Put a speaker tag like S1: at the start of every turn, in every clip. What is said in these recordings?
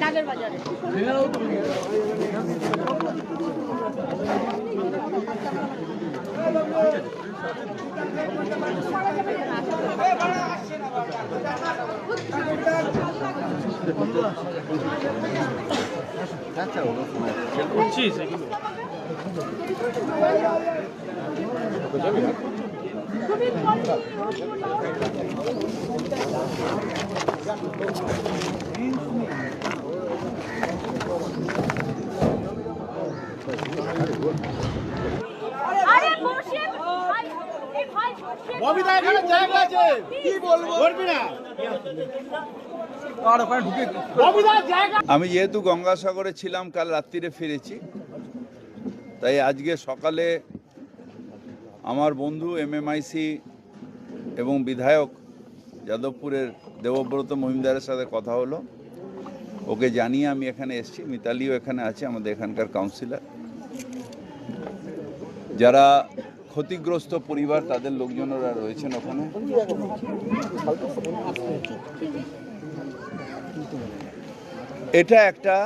S1: নাগের
S2: ববিতা এখানে জায়গা আছে। কি বলব? করবি না।
S3: আমি যেহেতু গঙ্গাসাগরে ছিলাম কাল রাত্রিরে ফিরেছি। তাই আজকে সকালে আমার বন্ধু এমএমআইসি এবং বিধায়ক যাদবপুরের দেবব্রত মহিমদারের সাথে কথা হলো। ওকে জানিয়ে আমি এখানে এসেছি। মিতালিও এখানে আছে, আমাদের এখানকার কাউন্সিলর যারা ক্ষতিগ্রস্ত পরিবার, তাদের লোকজনেরা রয়েছেন ওখানে। এটা একটা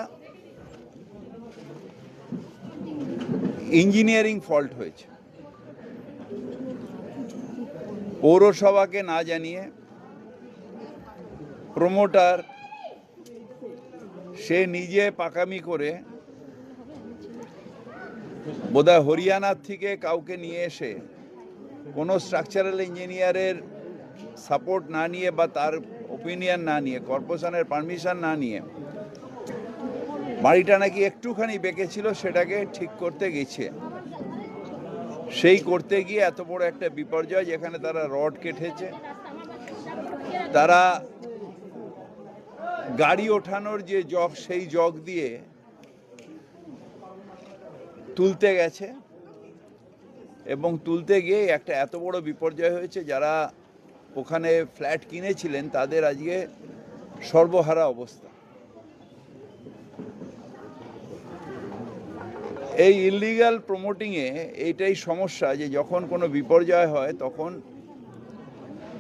S3: ইঞ্জিনিয়ারিং ফল্ট হয়েছে। পৌরসভাকে না জানিয়ে প্রমোটার সে নিজে পাকামি করে বোধহয় হরিয়ানার থেকে কাউকে নিয়ে এসে কোনো স্ট্রাকচারাল ইঞ্জিনিয়ারের সাপোর্ট না নিয়ে বা তার ওপিনিয়ন না নিয়ে কর্পোরেশনের পারমিশন না নিয়ে বাড়িটা নাকি একটুখানি বেঁকে ছিল সেটাকে ঠিক করতে গেছে। সেই করতে গিয়ে এত বড় একটা বিপর্যয় যেখানে তারা রড কেটেছে। তারা গাড়ি ওঠানোর যে জগ, সেই জগ দিয়ে তুলতে গেছে এবং তুলতে গিয়ে একটা এত বড় বিপর্যয় হয়েছে, যারা ওখানে ফ্ল্যাট কিনেছিলেন, তাদের আজকে সর্বহারা অবস্থা। এই ইলিগাল প্রমোটিংয়ে এইটাই সমস্যা যে যখন কোনো বিপর্যয় হয়, তখন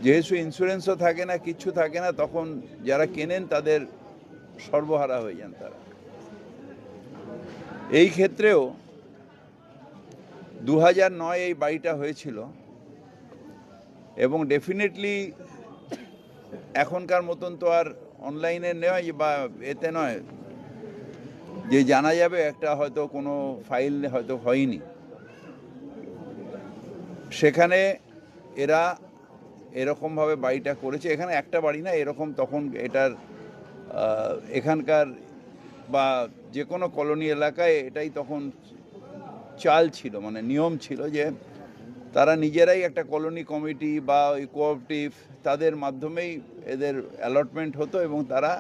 S3: যেহেতু ইন্স্যুরেন্সও থাকে না কিচ্ছু থাকে না, তখন যারা কেনেন তাদের সর্বহারা হয়ে যান তারা। এই ক্ষেত্রেও দু নয় এই বাড়িটা হয়েছিল এবং ডেফিনেটলি এখনকার মতন তো আর অনলাইনে নয় বা এতে নয় যে জানা যাবে একটা হয়তো কোনো ফাইল হয়তো হয়নি। সেখানে এরা এরকমভাবে বাড়িটা করেছে। এখানে একটা বাড়ি না, এরকম তখন এটার এখানকার বা যে কোনো কলোনি এলাকায় এটাই তখন চাল ছিল মানে নিয়ম ছিল যে তারা নিজেরাই একটা কলোনি কমিটি বা ওই কোঅপারেটিভ তাদের মাধ্যমেই এদের অ্যালটমেন্ট হতো এবং তারা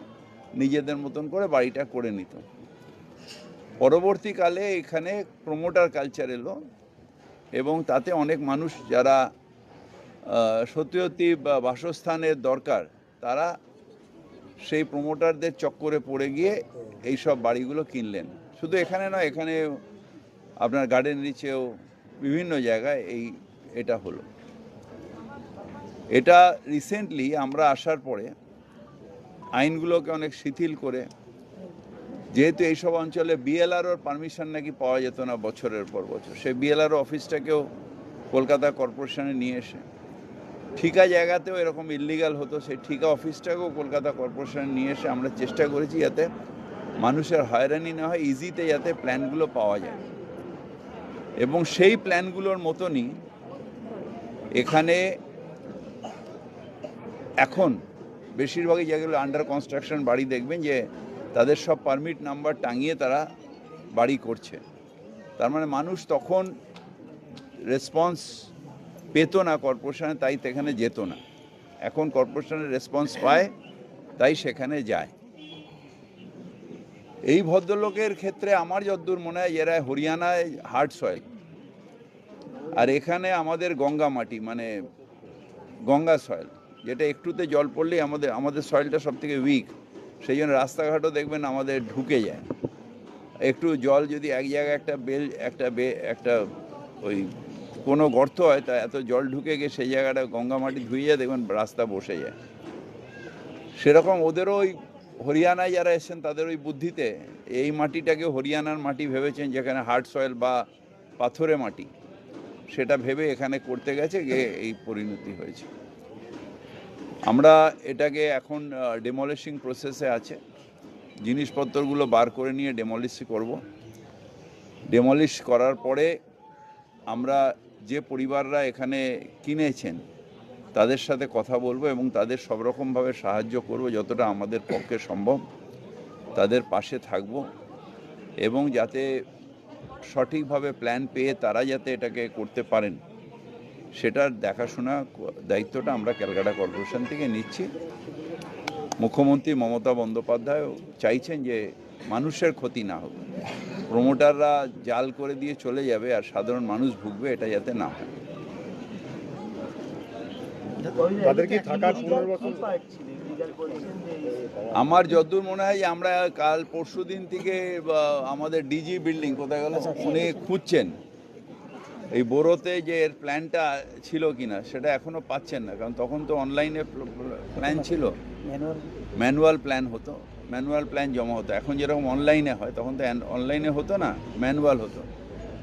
S3: নিজেদের মতন করে বাড়িটা করে নিত। পরবর্তীকালে এখানে প্রমোটার কালচার এলো এবং তাতে অনেক মানুষ যারা সত্যি বা বাসস্থানের দরকার, তারা সেই প্রমোটারদের চক্করে পড়ে গিয়ে এই সব বাড়িগুলো কিনলেন। শুধু এখানে নয়, এখানে আপনার গার্ডেন নিচেও বিভিন্ন জায়গায় এই, এটা হলো। এটা রিসেন্টলি আমরা আসার পরে আইনগুলোকে অনেক শিথিল করে যেহেতু এইসব অঞ্চলে বিএলআরওর পারমিশন নাকি পাওয়া যেত না বছরের পর বছর, সেই বিএলআরও অফিসটাকেও কলকাতা কর্পোরেশনে নিয়ে এসে, ঠিকা জায়গাতেও এরকম ইলিগাল হতো, সেই ঠিকা অফিসটাকেও কলকাতা কর্পোরেশনে নিয়ে এসে আমরা চেষ্টা করেছি যাতে মানুষের হয়রানি না হয় ইজিতে যাতে প্ল্যানগুলো পাওয়া যায়। এবং সেই প্ল্যানগুলোর মতনই এখানে এখন বেশিরভাগই যেগুলো আন্ডার কনস্ট্রাকশন বাড়ি দেখবেন যে তাদের সব পারমিট নাম্বার টাঙিয়ে তারা বাড়ি করছে। তার মানে মানুষ তখন রেসপন্স পেতো না কর্পোরেশনে তাই সেখানে যেত না। এখন কর্পোরেশনের রেসপন্স পায়, তাই সেখানে যায়। এই ভদ্রলোকের ক্ষেত্রে আমার যদ্দূর মনে হয় এরা হরিয়ানায় হার্ড সয়েল আর এখানে আমাদের গঙ্গা মাটি মানে গঙ্গা সয়েল যেটা একটুতে জল পড়লেই আমাদের আমাদের সয়েলটা সব থেকে উইক সেই জন্য রাস্তাঘাটও দেখবেন আমাদের ঢুকে যায়। একটু জল যদি এক জায়গায় একটা বেল, একটা বে, একটা ওই কোনো গর্ত হয়, তা এত জল ঢুকে গিয়ে সেই জায়গাটা গঙ্গা মাটি ধুয়ে যায়, দেখবেন রাস্তা বসে যায়। সেরকম ওদেরও ওই হরিয়ানায় যারা এসেছেন, তাদের ওই বুদ্ধিতে এই মাটিটাকে হরিয়ানার মাটি ভেবেছেন, যেখানে হার্ড সয়েল বা পাথরে মাটি, সেটা ভেবে এখানে করতে গেছে, গিয়ে এই পরিণতি হয়েছে। আমরা এটাকে এখন ডেমলিশিং প্রসেসে আছে। জিনিসপত্রগুলো বার করে নিয়ে ডেমলিশ করব। ডেমলিশ করার পরে আমরা যে পরিবাররা এখানে কিনেছেন, তাদের সাথে কথা বলব এবং তাদের সব রকমভাবে সাহায্য করব যতটা আমাদের পক্ষে সম্ভব। তাদের পাশে থাকব এবং যাতে সঠিকভাবে প্ল্যান পেয়ে তারা যাতে এটাকে করতে পারেন। সেটার দেখাশোনা দায়িত্বটা আমরা ক্যালকাটা কর্পোরেশন থেকে নিচ্ছি। মুখ্যমন্ত্রী মমতা বন্দ্যোপাধ্যায় চাইছেন যে মানুষের ক্ষতি না হোক। প্রমোটাররা জাল করে দিয়ে চলে যাবে আর সাধারণ মানুষ ভুগবে এটা যাতে না হয়।
S2: তাদের কি থাকার পুনর্বাসন?
S3: আমার যতদূর মনে হয় যে আমরা কাল পরশু দিন থেকে আমাদের ডিজি বিল্ডিং কোথায় গেল উনি খুঁজছেন। এই বোরোতে যে এর প্ল্যানটা ছিল কিনা সেটা এখনও পাচ্ছেন না। কারণ তখন তো অনলাইনে প্ল্যান ছিল। ম্যানুয়াল প্ল্যান হতো। ম্যানুয়াল প্ল্যান জমা হতো। এখন যেরকম অনলাইনে হয় তখন তো অনলাইনে হতো না ম্যানুয়াল হতো।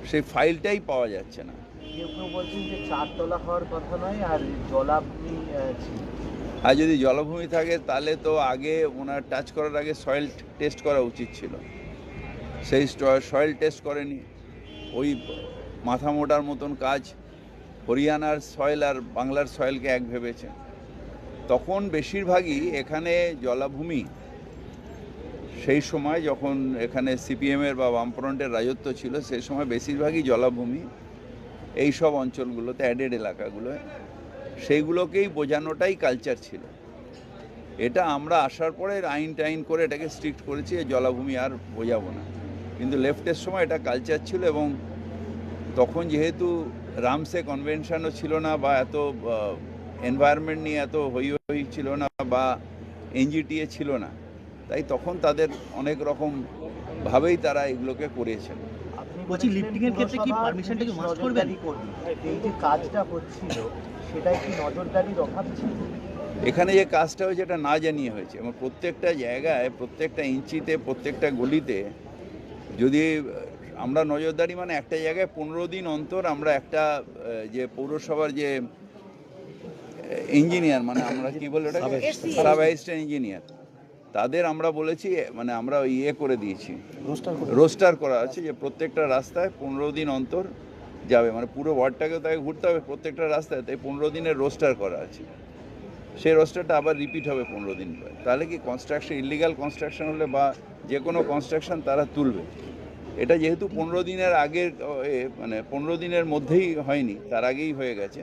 S3: সেই ফাইলটাই পাওয়া যাচ্ছে না।
S4: কেউ কেউ বলছেন যে চারতলা হওয়ার কথা নয় আর জলাভূমি
S3: আর যদি জলভূমি থাকে তাহলে তো আগে ওনার টাচ করার আগে সয়েল টেস্ট করা উচিত ছিল। সেই সয়েল টেস্ট করেনি। ওই মাথা মোটার মতন কাজ, হরিয়ানার সয়েল আর বাংলার সয়েলকে এক ভেবেছে। তখন বেশিরভাগই এখানে জলাভূমি। সেই সময় যখন এখানে সিপিএমের বা বামফ্রন্টের রাজত্ব ছিল, সেই সময় বেশিরভাগই জলাভূমি। এই সব অঞ্চলগুলোতে অ্যাডেড এলাকাগুলোয় সেইগুলোকেই বোঝানোটাই কালচার ছিল। এটা আমরা আসার পরে আইন টাইন করে এটাকে স্ট্রিক্ট করেছি জলাভূমি আর বোঝাবো না। কিন্তু লেফটের সময় এটা কালচার ছিল এবং তখন যেহেতু রামসে কনভেনশনও ছিল না বা এত এনভায়রনমেন্ট নিয়ে এত হই হই ছিল না বা এনজিটিএ ছিল না তাই তখন তাদের অনেক রকম ভাবেই তারা এগুলোকে করেছেন
S4: আপনি
S5: বলছি, এর ক্ষেত্রে কি করবেন?
S4: এই যে কাজটা হচ্ছিল সেটাই কি নজরদারির অভাব ছিল?
S3: এখানে যে কাজটা হয়েছে এটা না জানিয়ে হয়েছে এবং প্রত্যেকটা জায়গায় প্রত্যেকটা ইঞ্চিতে প্রত্যেকটা গলিতে যদি আমরা নজরদারি মানে একটা জায়গায় পনেরো দিন অন্তর আমরা একটা যে পৌরসভার যে ইঞ্জিনিয়ার মানে আমরা কি বলে ওটা সাব অ্যাসিস্ট্যান্ট ইঞ্জিনিয়ার তাদের আমরা বলেছি মানে আমরা ইয়ে করে দিয়েছি। রোস্টার করা। আছে যে প্রত্যেকটা রাস্তায় পনেরো দিন অন্তর যাবে। মানে পুরো ওয়ার্ডটাকেও তাকে ঘুরতে হবে প্রত্যেকটা রাস্তায় তাই পনেরো দিনের রোস্টার করা আছে। সেই রোস্টারটা আবার রিপিট হবে পনেরো দিন পরে। তাহলে কি কনস্ট্রাকশন ইলিগাল কনস্ট্রাকশন হলে বা যে কোনো কনস্ট্রাকশন তারা তুলবে। এটা যেহেতু পনেরো দিনের আগের মানে পনেরো দিনের মধ্যেই হয়নি তার আগেই হয়ে গেছে।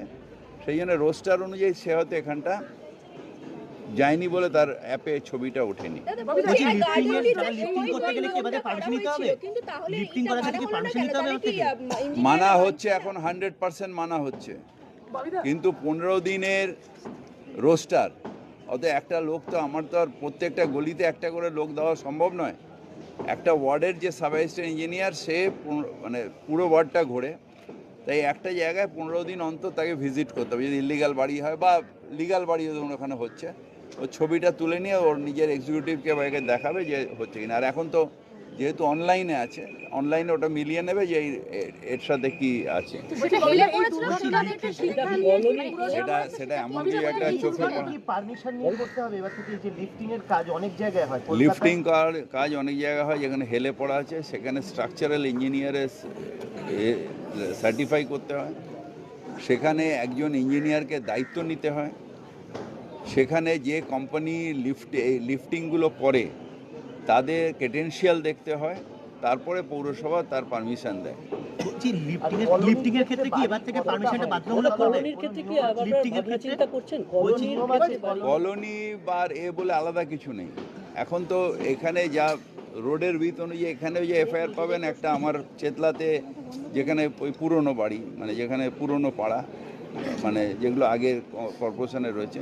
S3: সেই জন্য রোস্টার অনুযায়ী সে হয়তো এখানটা যায়নি বলে তার অ্যাপে ছবিটা ওঠেনি।
S5: বলছি লিফটিং এর যারা লিফটিং করতে গেলে কি এবারে হবে? লিফটিং করার ক্ষেত্রে কি পারমিশন নিতে হবে আমার থেকে
S3: মানা হচ্ছে এখন হান্ড্রেড পার্সেন্ট মানা হচ্ছে। কিন্তু পনেরো দিনের রোস্টার অত একটা লোক তো আমার তো আর প্রত্যেকটা গলিতে একটা করে লোক দেওয়া সম্ভব নয়। একটা ওয়ার্ডের যে সাব অ্যাসিস্ট্যান্ট ইঞ্জিনিয়ার, সে মানে পুরো ওয়ার্ডটা ঘোরে। তাই একটা জায়গায় পনেরো দিন অন্তর তাকে ভিজিট করতে হবে। যদি ইলিগাল বাড়ি হয় বা লিগাল বাড়ি ধরুন ওখানে হচ্ছে, ওর ছবিটা তুলে নিয়ে ওর নিজের এক্সিকিউটিভকে দেখাবে যে হচ্ছে কিনা। আর এখন তো যেহেতু অনলাইনে আছে অনলাইনে ওটা মিলিয়ে নেবে যে এই- এর- সাথে কি আছে।
S1: সেটা সেটা একটা মানে
S3: সেটা সেটা এমন যে একটা চোখে
S4: লিফটিং এর কাজ অনেক জায়গায় হয়
S3: লিফটিং কার- কাজ অনেক জায়গায় হয় যেখানে হেলে পড়া আছে সেখানে স্ট্রাকচারাল ইঞ্জিনিয়ারের সার্টিফাই করতে হয়। সেখানে একজন ইঞ্জিনিয়ারকে দায়িত্ব নিতে হয়। সেখানে যে কোম্পানি লিফট এই লিফটিংগুলো করে তাদের ক্রেডেন্সিয়াল দেখতে হয় তারপরে পৌরসভা তার পারমিশন দেয়।
S5: বলছি লিফটিং এর ক্ষেত্রে কি এবার থেকে পারমিশনটা বাধ্যতামূলক করবে?
S6: কলোনির ক্ষেত্রে কি
S5: লিফটিং এর
S6: চিন্তা করছেন? কলোনির
S3: কলোনি বা আর এ বলে আলাদা কিছু নেই। এখন তো এখানে যা রোডের উইথ অনুযায়ী এখানে যে এফআইআর পাবেন একটা আমার চেতলাতে যেখানে ওই পুরনো বাড়ি মানে যেখানে পুরনো পাড়া মানে যেগুলো আগের কর্পোরেশনে রয়েছে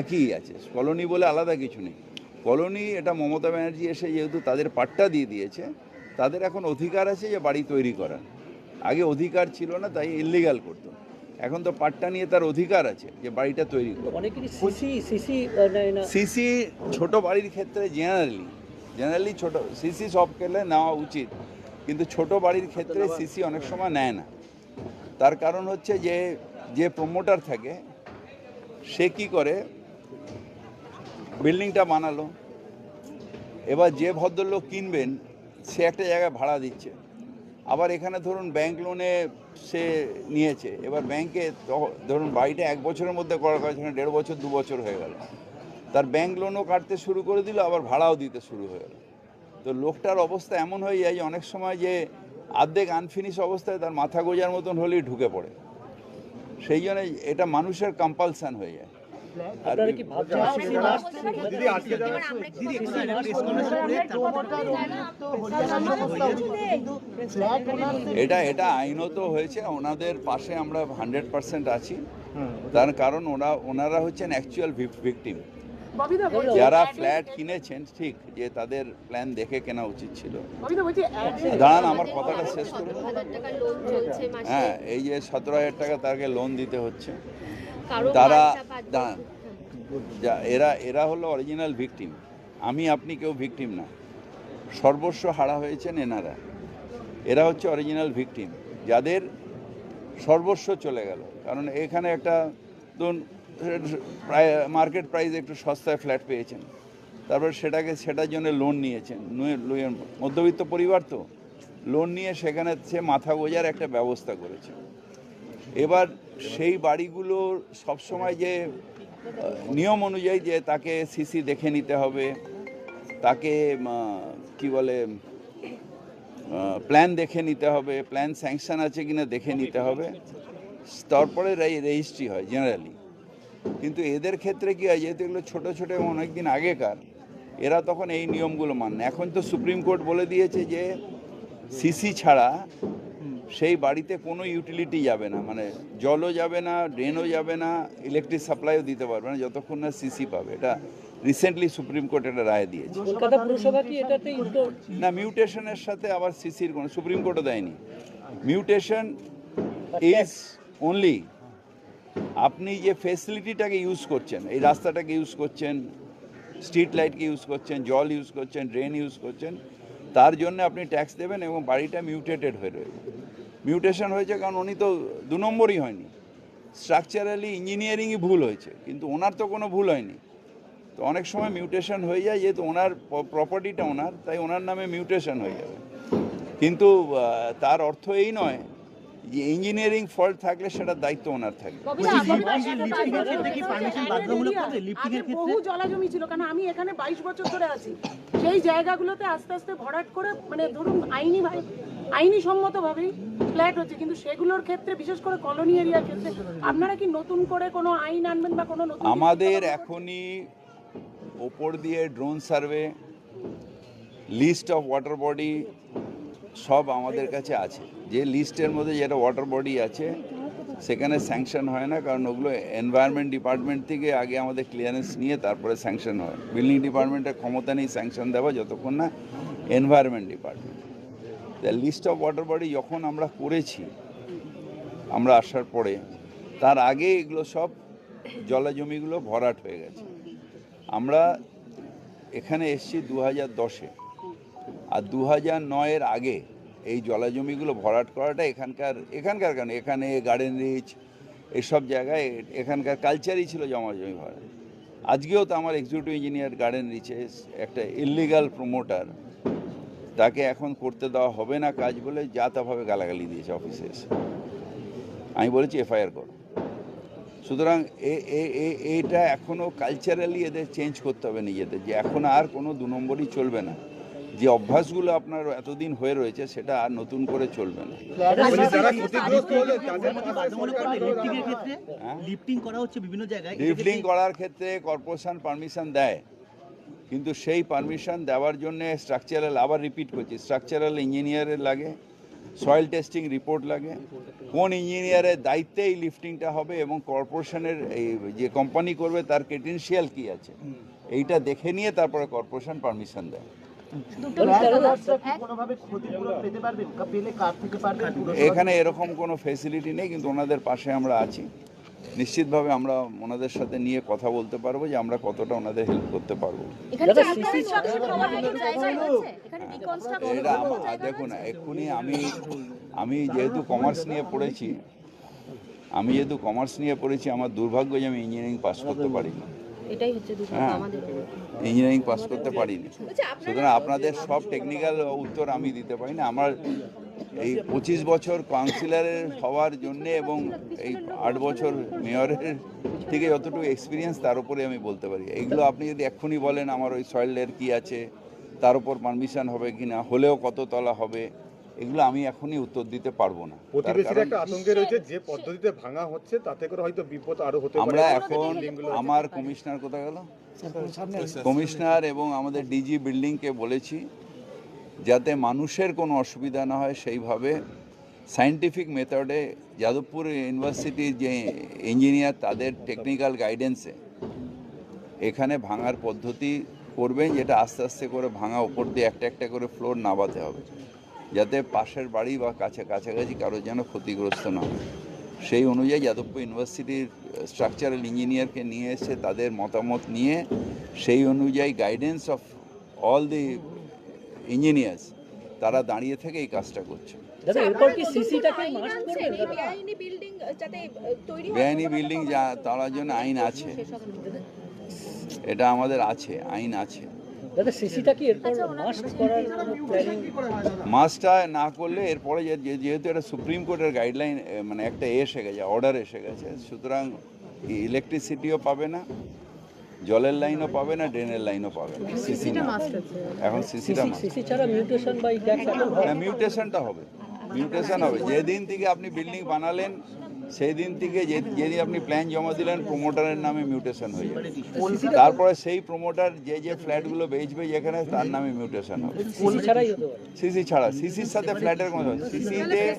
S3: একই আছে। কলোনি বলে আলাদা কিছু নেই। কলোনি এটা মমতা ব্যানার্জি এসে যেহেতু তাদের পাট্টা দিয়ে দিয়েছে তাদের এখন অধিকার আছে যে বাড়ি তৈরি করার। আগে অধিকার ছিল না তাই ইলিগাল করতো। এখন তো পাট্টা নিয়ে তার অধিকার আছে যে বাড়িটা তৈরি
S5: সিসি
S3: ছোট বাড়ির ক্ষেত্রে জেনারেলি জেনারেলি ছোট সিসি সব খেলে নেওয়া উচিত। কিন্তু ছোট বাড়ির ক্ষেত্রে সিসি অনেক সময় নেয় না। তার কারণ হচ্ছে যে যে প্রমোটার থাকে সে কি করে? বিল্ডিংটা বানালো। এবার যে ভদ্রলোক কিনবেন, সে একটা জায়গায় ভাড়া দিচ্ছে। আবার এখানে ধরুন ব্যাংক লোনে সে নিয়েছে। এবার ব্যাংকে ধরুন বাড়িটা এক বছরের মধ্যে করার কথা সেখানে দেড় বছর, দু বছর হয়ে গেল। তার ব্যাংক লোনও কাটতে শুরু করে দিল, আবার ভাড়াও দিতে শুরু হয়ে গেল। তো লোকটার অবস্থা এমন হয়ে যায় যে, অনেক সময় যে আর্ধেক আনফিনিশ অবস্থায় তার মাথা গোজার মতন হলেই ঢুকে পড়ে। সেই জন্য এটা মানুষের কম্পালসান হয়ে যায়। এটা এটা আইনত হয়েছে। ওনাদের পাশে আমরা হান্ড্রেড পার্সেন্ট আছি। তার কারণ ওরা ওনারা হচ্ছেন অ্যাকচুয়াল ভিকটিম যারা ফ্ল্যাট কিনেছেন ঠিক যে তাদের প্ল্যান দেখে কেনা উচিত ছিল। দাঁড়ান আমার কথাটা শেষ করুন।
S1: হাজার টাকার লোন চলছে মাসে।
S3: হ্যাঁ এই যে সতেরো হাজার টাকা তাকে লোন দিতে হচ্ছে। তারা এরা এরা হলো অরিজিনাল ভিকটিম আমি আপনি কেউ ভিকটিম না। সর্বস্ব হারা হয়েছেন এনারা। এরা হচ্ছে অরিজিনাল ভিকটিম যাদের সর্বস্ব চলে গেল। কারণ এখানে একটা ধরুন প্রায় মার্কেট প্রাইস একটু সস্তায় ফ্ল্যাট পেয়েছেন। তারপর সেটাকে সেটার জন্য লোন নিয়েছেন। মধ্যবিত্ত পরিবার তো। লোন নিয়ে সেখানে সে মাথা গোজার একটা ব্যবস্থা করেছে। এবার সেই বাড়িগুলো সবসময় যে নিয়ম অনুযায়ী যে তাকে সিসি দেখে নিতে হবে, তাকে কি বলে প্ল্যান দেখে নিতে হবে প্ল্যান স্যাংশন আছে কিনা দেখে নিতে হবে। তারপরে রেজিস্ট্রি হয় জেনারেলি কিন্তু এদের ক্ষেত্রে কি হয়, যেহেতু এগুলো ছোটো ছোটো এবং অনেকদিন আগেকার, এরা তখন এই নিয়মগুলো মান এখন তো সুপ্রিম কোর্ট বলে দিয়েছে যে, সিসি ছাড়া সেই বাড়িতে কোনো ইউটিলিটি যাবে না। মানে জলও যাবে না ড্রেনও যাবে না ইলেকট্রিক সাপ্লাইও দিতে পারবে না যতক্ষণ না সিসি পাবে। এটা রিসেন্টলি সুপ্রিম কোর্ট এটা রায় দিয়েছে।
S5: কলকাতা পুরসভা কি এটাতে
S3: না মিউটেশনের সাথে আবার সিসির কোনো সুপ্রিম কোর্টও দেয়নি। মিউটেশন ইজ অনলি আপনি যে ফেসিলিটিটাকে ইউজ করছেন এই রাস্তাটাকে ইউজ করছেন স্ট্রিট লাইটকে ইউজ করছেন জল ইউজ করছেন ড্রেন ইউজ করছেন তার জন্য আপনি ট্যাক্স দেবেন এবং বাড়িটা মিউটেটেড হয়ে রয়েছে মিউটেশন হয়েছে কারণ উনি তো দু নম্বরই হয়নি। স্ট্রাকচারালি ইঞ্জিনিয়ারিংই ভুল হয়েছে কিন্তু ওনার তো কোনো ভুল হয়নি। তো অনেক সময় মিউটেশন হয়ে যায় যেহেতু ওনার প্রপার্টিটা ওনার তাই ওনার নামে মিউটেশন হয়ে যাবে। কিন্তু তার অর্থ এই নয় যে ইঞ্জিনিয়ারিং ফল্ট থাকলে সেটার দায়িত্ব ওনার থাকবে
S6: ববিদা, ববিদা,
S5: লিফটিং এর ক্ষেত্রে কি পারমিশন বাধ্যতামূলক করবে লিফটিং
S6: আগে
S5: এর ক্ষেত্রে?
S6: বহু জলা জমি ছিল কারণ আমি এখানে বাইশ বছর ধরে আছি। সেই জায়গাগুলোতে আস্তে আস্তে ভরাট করে মানে ধরুন আইনি ভাই- আইনি সম্মতভাবেই ফ্ল্যাট হচ্ছে কিন্তু সেগুলোর ক্ষেত্রে বিশেষ করে কলোনি এরিয়ার ক্ষেত্রে আপনারা কি নতুন করে কোনো আইন আনবেন বা কোনো
S3: আমাদের এখনই ওপর দিয়ে drone survey list of water body সব আমাদের কাছে আছে। যে লিস্টের মধ্যে যেটা ওয়াটার বডি আছে সেখানে স্যাংশন হয় না কারণ ওগুলো এনভায়রনমেন্ট ডিপার্টমেন্ট থেকে আগে আমাদের ক্লিয়ারেন্স নিয়ে তারপরে স্যাংশন হয়। বিল্ডিং ডিপার্টমেন্টের ক্ষমতা নেই স্যাংশন দেওয়া যতক্ষণ না environment department list of water body যখন আমরা করেছি, আমরা আসার পরে, তার আগে এগুলো সব জলাজমিগুলো ভরাট হয়ে গেছে। আমরা এখানে এসছি দু হাজার দশে। আর দু হাজার নয়ের আগে এই জলাজমিগুলো ভরাট করাটা এখানকার এখানকার কেন? এখানে গার্ডেন রিচ এসব জায়গায় এখানকার কালচারই ছিল জমা জমি ভরাট। আজকেও তো আমার এক্সিকিউটিভ ইঞ্জিনিয়ার গার্ডেন রিচে একটা ইলিগাল প্রমোটার তাকে এখন করতে দেওয়া হবে না কাজ বলে যা তাভাবে গালাগালি দিয়েছে অফিসে এসে। আমি বলেছি এফআইআর করো। সুতরাং এ- এ- এ- এটা এখনও কালচারালি এদের চেঞ্জ করতে হবে নিজেদের যে এখন আর কোনো দু নম্বরই চলবে না। যে অভ্যাসগুলো আপনার এতদিন হয়ে রয়েছে সেটা আর নতুন করে চলবে না।
S2: মানে
S5: লিফটিং
S3: হ্যাঁ?
S5: লিফটিং করা হচ্ছে বিভিন্ন জায়গায়।
S3: লিফলিং করার ক্ষেত্রে কর্পোরেশন পারমিশন দেয়। কিন্তু সেই পারমিশন দেওয়ার জন্য স্ট্রাকচারাল আবার রিপিট করছি। স্ট্রাকচারাল ইঞ্জিনিয়ারের লাগে সয়েল টেস্টিং রিপোর্ট লাগে। কোন ইঞ্জিনিয়ারের দায়িত্বে এই লিফটিংটা হবে এবং কর্পোরেশনের এই যে কোম্পানি করবে তার ক্রেডেন্সিয়াল কি আছে? এইটা দেখে নিয়ে তারপরে কর্পোরেশন পারমিশন দেয়। এখানে এরকম কোনো ফেসিলিটি নেই কিন্তু ওনাদের পাশে আমরা আছি। নিশ্চিতভাবে আমরা ওনাদের সাথে নিয়ে কথা বলতে পারব যে আমরা কতটা ওনাদের হেল্প করতে পারব। এটা দেখুন এক্ষুনি আমি আমি যেহেতু কমার্স নিয়ে পড়েছি আমি যেহেতু কমার্স নিয়ে পড়েছি আমার দুর্ভাগ্য যে আমি ইঞ্জিনিয়ারিং পাস করতে পারিনি।
S1: এটাই হচ্ছে
S3: হ্যাঁ ইঞ্জিনিয়ারিং পাস করতে পারিনি। সুতরাং আপনাদের সব টেকনিক্যাল উত্তর আমি দিতে পারি না আমার এই পঁচিশ বছর কাউন্সিলরের হওয়ার জন্য এবং এই আট বছর মেয়রের থেকে যতটুকু এক্সপিরিয়েন্স তার উপরে আমি বলতে পারি। এইগুলো আপনি যদি এক্ষুনি বলেন আমার ওই সয়েলের কি আছে তার উপর পারমিশন হবে কি না হলেও কত তলা হবে এগুলো আমি এখনই উত্তর দিতে পারব না।
S2: প্রতিবেশীর একটা আতঙ্কে রয়েছে যে পদ্ধতিতে ভাঙা হচ্ছে তাতে করে হয়তো বিপদ আরও হতে পারে।
S3: আমরা এখন আমার কমিশনার কোথায় গেল? কমিশনার এবং আমাদের ডিজি বিল্ডিংকে বলেছি যাতে মানুষের কোনো অসুবিধা না হয়, সেইভাবে সায়েন্টিফিক মেথডে যাদবপুর ইউনিভার্সিটির যে ইঞ্জিনিয়ার তাদের টেকনিক্যাল গাইডেন্সে এখানে ভাঙার পদ্ধতি করবেন যেটা আস্তে আস্তে করে ভাঙা উপর দিয়ে একটা একটা করে ফ্লোর নামাতে হবে, যাতে পাশের বাড়ি বা কাছে কাছাকাছি কারও যেন ক্ষতিগ্রস্ত না হয়। সেই অনুযায়ী যাদবপুর ইউনিভার্সিটির স্ট্রাকচারাল ইঞ্জিনিয়ারকে নিয়ে এসে তাদের মতামত নিয়ে, সেই অনুযায়ী guidance of all the engineers তারা দাঁড়িয়ে থেকে এই কাজটা করছে।
S1: এই বেআইনি বিল্ডিং যাতে আহ, তৈরি হয়
S3: বেআইনি বিল্ডিং যা তার জন্য আইন আছে। এটা আমাদের আছে আইন আছে।
S7: দাদা সিসিটা কি এরপর মাস্ট করার প্ল্যানিং
S3: মাসটা না করলে এরপরে যেহেতু এটা সুপ্রিম কোর্টের গাইডলাইন মানে একটা এসে গেছে অর্ডার এসে গেছে। সুতরাং ইলেকট্রিসিটিও পাবে না। জলের লাইনও পাবে না ড্রেনের লাইনও পাবে না। সিসি না। এখন সিসিটা
S7: হয়
S3: হ্যাঁ মিউটেশনটা হবে। মিউটেশন হবে। যেদিন থেকে আপনি বিল্ডিং বানালেন সেই দিন থেকে যে- যেদিন আপনি প্ল্যান জমা দিলেন প্রোমোটারের নামে মিউটেশন হয়ে যাবে। তারপরে সেই প্রোমোটার যে যে ফ্ল্যাটগুলো বেচবে যেখানে তার নামে মিউটেশন হবে।
S7: সিসি
S3: ছাড়া। সিসির সাথে ফ্ল্যাটের কোনো সিসিতে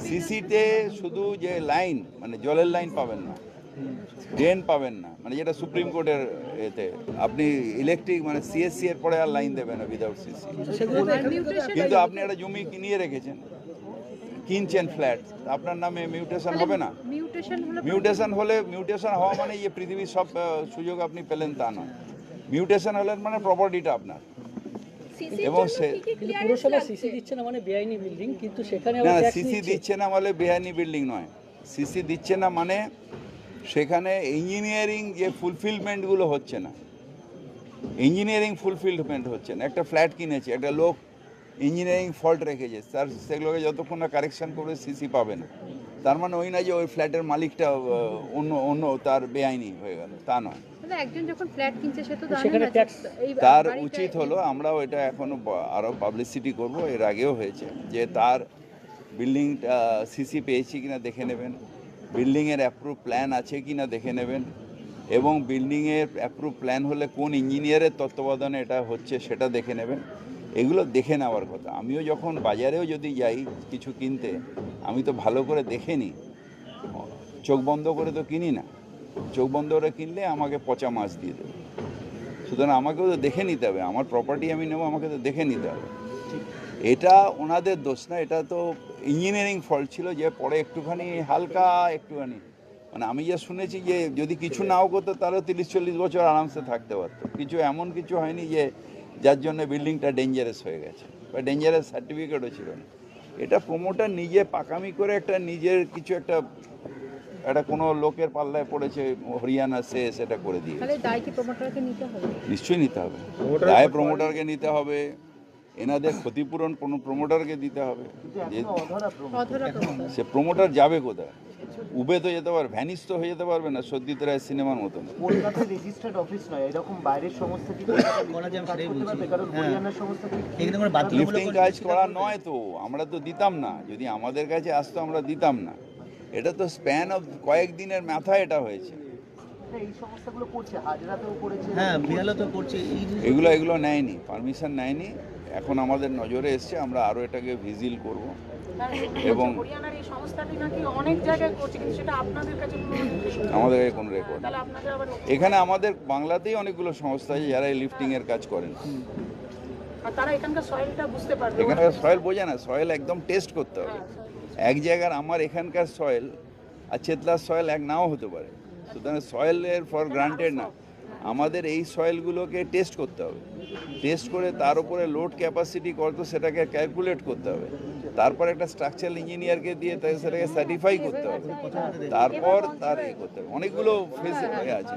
S3: সিসিতে শুধু যে লাইন মানে জলের লাইন পাবেন না। ড্রেন পাবেন না। মানে যেটা সুপ্রিম কোর্টের এতে। আপনি ইলেকট্রিক মানে সিএসসি এর পরে আর লাইন দেবেন না উইদাউট সিসি কিন্তু আপনি একটা জমি কিনিয়ে রেখেছেন। কিনছেন ফ্ল্যাট আপনার নামে মিউটেশন হবে না। মিউটেশন হলে মিউটেশন হওয়া মানে যে পৃথিবীর সব সুযোগ আপনি পেলেন তা নয়। মিউটেশন হলে মানে প্রপার্টিটা আপনার। এবং
S7: পুরসভা সিসি দিচ্ছে না মানে বেআইনি বিল্ডিং কিন্তু সেখানে
S3: না না সিসি দিচ্ছে না বলে বেহানি বিল্ডিং নয়। সিসি দিচ্ছে না মানে সেখানে ইঞ্জিনিয়ারিং যে ফুলফিলমেন্টগুলো হচ্ছে না ইঞ্জিনিয়ারিং ফুলফিলমেন্ট হচ্ছে না। একটা ফ্ল্যাট কিনেছে একটা লোক ইঞ্জিনিয়ারিং ফল্ট রেখেছে তার সেগুলোকে যতক্ষণ না কারেকশন করে সিসি পাবে না। তার মানে ওই না যে ওই ফ্ল্যাটের মালিকটা অন্য অন্য তার বেআইনি হয়ে গেল তা নয়।
S8: দাদা একজন যখন ফ্ল্যাট কিনছে সে তো জানে
S7: সেখানে
S8: না যে
S7: ট্যাক্স
S8: এই
S3: তার উচিত হলো আমরাও এটা এখনও আরও পাবলিসিটি করব। এর আগেও হয়েছে যে তার বিল্ডিংটা সিসি পেয়েছি কিনা দেখে নেবেন। বিল্ডিংয়ের অ্যাপ্রুভ প্ল্যান আছে কি না দেখে নেবেন। এবং বিল্ডিংয়ের অ্যাপ্রুভ প্ল্যান হলে কোন ইঞ্জিনিয়ারের তত্ত্বাবধানে এটা হচ্ছে সেটা দেখে নেবেন। এগুলো দেখে নেওয়ার কথা। আমিও যখন বাজারেও যদি যাই কিছু কিনতে, আমি তো ভালো করে দেখে নিই। চোখ বন্ধ করে তো কিনি না। চোখ বন্ধ করে কিনলে আমাকে পচা মাছ দিয়ে দেবে। সুতরাং আমাকেও তো দেখে নিতে হবে। আমার প্রপার্টি আমি নেব, আমাকে তো দেখে নিতে হবে। এটা ওনাদের দোষ না এটা তো ইঞ্জিনিয়ারিং ফল্ট ছিল যে পরে একটুখানি হালকা একটুখানি। মানে আমি যা শুনেছি যে যদি কিছু নাও করতো তাহলে তিরিশ চল্লিশ বছর আরামসে থাকতে পারতো। কিছু এমন কিছু হয়নি যে যার জন্য বিল্ডিংটা ডেঞ্জারাস হয়ে গেছে বা ডেঞ্জারাস সার্টিফিকেটও ছিল না। এটা প্রমোটার নিজে পাকামি করে একটা নিজের কিছু একটা একটা কোনো লোকের পাল্লায় পড়েছে হরিয়ানা সে সেটা করে দিয়ে
S8: তাহলে দায় কি প্রমোটারকে নিতে হবে?
S3: নিশ্চয়ই নিতে হবে। দায় প্রমোটারকে নিতে হবে। এনাদের ক্ষতিপূরণ কোনো প্রমোটারকে দিতে হবে। সে প্রমোটার যাবে কোথায়? উবে তো যেতে পারবে ভ্যানিস তো হয়ে যেতে পারবে না সত্যিত রায় সিনেমার মতন।
S4: কলকাতায় রেজিস্টার্ড অফিস নয় এরকম বাইরের সংস্থা
S5: হ্যাঁ। বাধ্যতামূলক
S3: লিফটিং কাজ করা নয় তো আমরা তো দিতাম না। যদি আমাদের কাছে আসতো আমরা দিতাম না। এটা তো স্প্যান অফ কয়েকদিনের মাথায় এটা হয়েছে।
S5: হ্যাঁ
S3: এগুলো এগুলো নেয়নি পারমিশন নেয়নি। এখন আমাদের নজরে এসছে আমরা আরও এটাকে ভিজিল করব। এবং-। আমাদের কাছে কোনো রেকর্ড এখানে আমাদের বাংলাতেই অনেকগুলো সংস্থা আছে যারা এই লিফটিংয়ের কাজ করেন।
S6: তারা এখানকার সয়েলটা বুঝতে পারবে।
S3: এখানকার সয়েল বোঝে না সয়েল একদম টেস্ট করতে হবে।
S6: হ্যাঁ,
S3: এক জায়গার আমার এখানকার সয়েল আর চেতলার সয়েল এক নাও হতে পারে। সুতরাং সয়েলের ফর গ্রান্টেড না। আমাদের এই সয়েলগুলোকে টেস্ট করতে হবে। টেস্ট করে তার উপরে লোড ক্যাপাসিটি কত সেটাকে ক্যালকুলেট করতে হবে। তারপর একটা স্ট্রাকচারাল ইঞ্জিনিয়ারকে দিয়ে তাকে সেটাকে সার্টিফাই করতে হবে। তারপর তার এ করতে হবে। অনেকগুলো ফেস আছে।